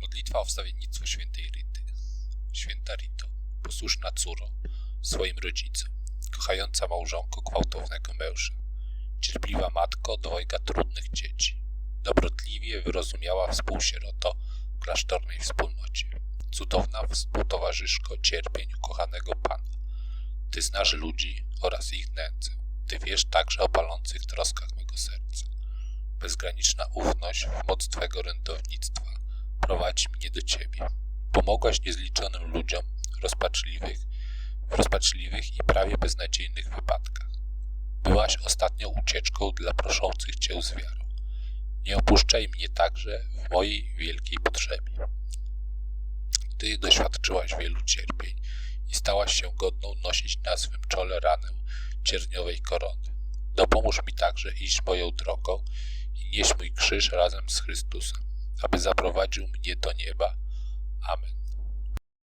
Modlitwa o wstawiennictwo świętej Rity. Święta Rito, posłuszna córo swoim rodzicom, kochająca małżonko gwałtownego męża, cierpliwa matko dwojga trudnych dzieci, dobrotliwie wyrozumiała współsieroto w klasztornej wspólnocie, cudowna współtowarzyszko cierpień ukochanego Pana. Ty znasz ludzi oraz ich nędzę. Ty wiesz także o palących troskach mego serca. Bezgraniczna ufność w moc Twego rędownictwa prowadzi mnie do Ciebie. Pomogłaś niezliczonym ludziom rozpaczliwych, w rozpaczliwych i prawie beznadziejnych wypadkach. Byłaś ostatnią ucieczką dla proszących Cię z wiarą. Nie opuszczaj mnie także w mojej wielkiej potrzebie. Ty doświadczyłaś wielu cierpień i stałaś się godną nosić na swym czole ranę cierniowej korony. Dopomóż mi także iść moją drogą i nieść mój krzyż razem z Chrystusem, aby zaprowadził mnie do nieba. Amen.